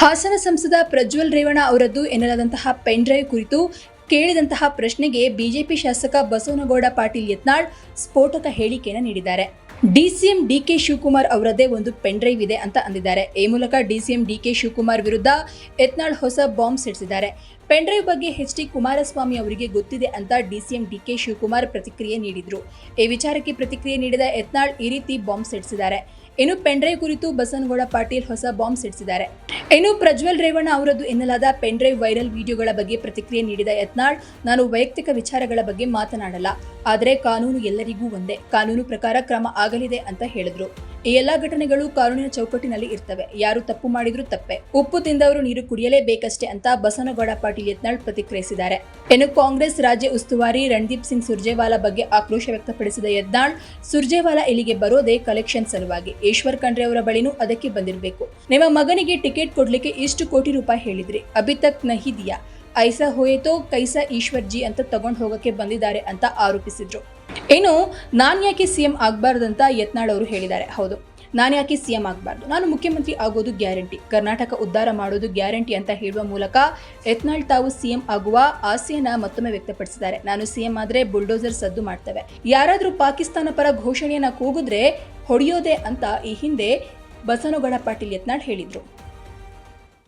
ಹಾಸನ ಸಂಸದ ಪ್ರಜ್ವಲ್ ರೇವಣ ಅವರದ್ದು ಎನ್ನಲಾದಂತಹ pen drive ಕುರಿತು ಕೇಳಿದಂತಹ ಪ್ರಶ್ನೆಗೆ ಬಿಜೆಪಿ ಶಾಸಕ ಬಸವನಗೌಡ ಪಾಟೀಲ್ ಯತ್ನಾಳ್ ಸ್ಫೋಟಕ ಹೇಳಿಕೆಯನ್ನು ನೀಡಿದ್ದಾರೆ. ಡಿಸಿಎಂ ಡಿಕೆ ಶಿವಕುಮಾರ್ ಅವರದ್ದೇ ಒಂದು ಪೆನ್ ಡ್ರೈವ್ ಇದೆ ಅಂತ ಅಂದಿದ್ದಾರೆ. ಈ ಮೂಲಕ ಡಿಸಿಎಂ ಡಿಕೆ ಶಿವಕುಮಾರ್ ವಿರುದ್ಧ ಯತ್ನಾಳ್ ಹೊಸ ಬಾಂಬ್ ಸಿಡಿಸಿದ್ದಾರೆ. ಪೆನ್ ಡ್ರೈವ್ ಬಗ್ಗೆ ಎಚ್ ಡಿ ಕುಮಾರಸ್ವಾಮಿ ಅವರಿಗೆ ಗೊತ್ತಿದೆ ಅಂತ ಡಿಸಿಎಂ ಡಿಕೆ ಶಿವಕುಮಾರ್ ಪ್ರತಿಕ್ರಿಯೆ ನೀಡಿದ್ರು. ಈ ವಿಚಾರಕ್ಕೆ ಪ್ರತಿಕ್ರಿಯೆ ನೀಡಿದ ಯತ್ನಾಳ್ ಈ ರೀತಿ ಬಾಂಬ್ ಸಿಡಿಸಿದ್ದಾರೆ. ಇನ್ನು ಪೆಂಡ್ರೈ ಕುರಿತು ಬಸನಗೌಡ ಪಾಟೀಲ್ ಹೊಸ ಬಾಂಬ್ ಸಿಡಿಸಿದ್ದಾರೆ. ಇನ್ನು ಪ್ರಜ್ವಲ್ ರೇವಣ್ಣ ಅವರದ್ದು ಎನ್ನಲಾದ ಪೆಂಡ್ರೈವ್ ವೈರಲ್ ವಿಡಿಯೋಗಳ ಬಗ್ಗೆ ಪ್ರತಿಕ್ರಿಯೆ ನೀಡಿದ ಯತ್ನಾಳ್, ನಾನು ವೈಯಕ್ತಿಕ ವಿಚಾರಗಳ ಬಗ್ಗೆ ಮಾತನಾಡಲ್ಲ. ಆದರೆ ಕಾನೂನು ಎಲ್ಲರಿಗೂ ಒಂದೇ. ಕಾನೂನು ಪ್ರಕಾರ ಕ್ರಮ ಆಗಲಿದೆ ಅಂತ ಹೇಳಿದ್ರು. ಈ ಎಲ್ಲಾ ಘಟನೆಗಳು ಕಾನೂನಿನ ಚೌಕಟ್ಟಿನಲ್ಲಿ ಇರ್ತವೆ. ಯಾರು ತಪ್ಪು ಮಾಡಿದ್ರು ತಪ್ಪೆ. ಉಪ್ಪು ತಿಂದವರು ನೀರು ಕುಡಿಯಲೇಬೇಕಷ್ಟೇ ಅಂತ ಬಸನಗೌಡ ಪಾಟೀಲ್ ಯತ್ನಾಳ್ ಪ್ರತಿಕ್ರಿಯಿಸಿದ್ದಾರೆ. ಇನ್ನು ಕಾಂಗ್ರೆಸ್ ರಾಜ್ಯ ಉಸ್ತುವಾರಿ ರಣದೀಪ್ ಸಿಂಗ್ ಸುರ್ಜೇವಾಲಾ ಬಗ್ಗೆ ಆಕ್ರೋಶ ವ್ಯಕ್ತಪಡಿಸಿದ ಯತ್ನಾಳ್, ಸುರ್ಜೇವಾಲಾ ಇಲ್ಲಿಗೆ ಬರೋದೇ ಕಲೆಕ್ಷನ್ ಸಲುವಾಗಿ. ಈಶ್ವರ್ ಖಂಡ್ರೆ ಅವರ ಬಳಿನೂ ಅದಕ್ಕೆ ಬಂದಿರಬೇಕು. ನಿಮ್ಮ ಮಗನಿಗೆ ಟಿಕೆಟ್ ಕೊಡ್ಲಿಕ್ಕೆ ಇಷ್ಟು ಕೋಟಿ ರೂಪಾಯಿ ಹೇಳಿದ್ರಿ. ಅಭಿ ತಕ್ ನಹಿ ದಿಯಾ ಐಸಾ ಹೋಯಿತೋ, ಕೈಸಾ ಈಶ್ವರ್ ಜಿ ಅಂತ ತಗೊಂಡು ಹೋಗಕ್ಕೆ ಬಂದಿದ್ದಾರೆ ಅಂತ ಆರೋಪಿಸಿದ್ರು. ಇನ್ನು ನಾನು ಯಾಕೆ ಸಿಎಂ ಆಗಬಾರ್ದಂತ ಯತ್ನಾಳ್ ಅವರು ಹೇಳಿದ್ದಾರೆ. ಹೌದು, ನಾನು ಯಾಕೆ ಸಿಎಂ ಆಗಬಾರ್ದು? ನಾನು ಮುಖ್ಯಮಂತ್ರಿ ಆಗೋದು ಗ್ಯಾರಂಟಿ. ಕರ್ನಾಟಕ ಉದ್ಧಾರ ಮಾಡೋದು ಗ್ಯಾರಂಟಿ ಅಂತ ಹೇಳುವ ಮೂಲಕ ಯತ್ನಾಳ್ ತಾವು ಸಿ ಎಂ ಆಗುವ ಆಸೆಯನ್ನ ಮತ್ತೊಮ್ಮೆ ವ್ಯಕ್ತಪಡಿಸಿದ್ದಾರೆ. ನಾನು ಸಿ ಎಂ ಆದರೆ ಬುಲ್ಡೋಸರ್ ಸದ್ದು ಮಾಡ್ತೇವೆ. ಯಾರಾದರೂ ಪಾಕಿಸ್ತಾನ ಪರ ಘೋಷಣೆಯನ್ನು ಕೂಗಿದ್ರೆ ಹೊಡೆಯೋದೆ ಅಂತ ಈ ಹಿಂದೆ ಬಸನಗೌಡ ಪಾಟೀಲ್ ಯತ್ನಾಳ್ ಹೇಳಿದ್ರು.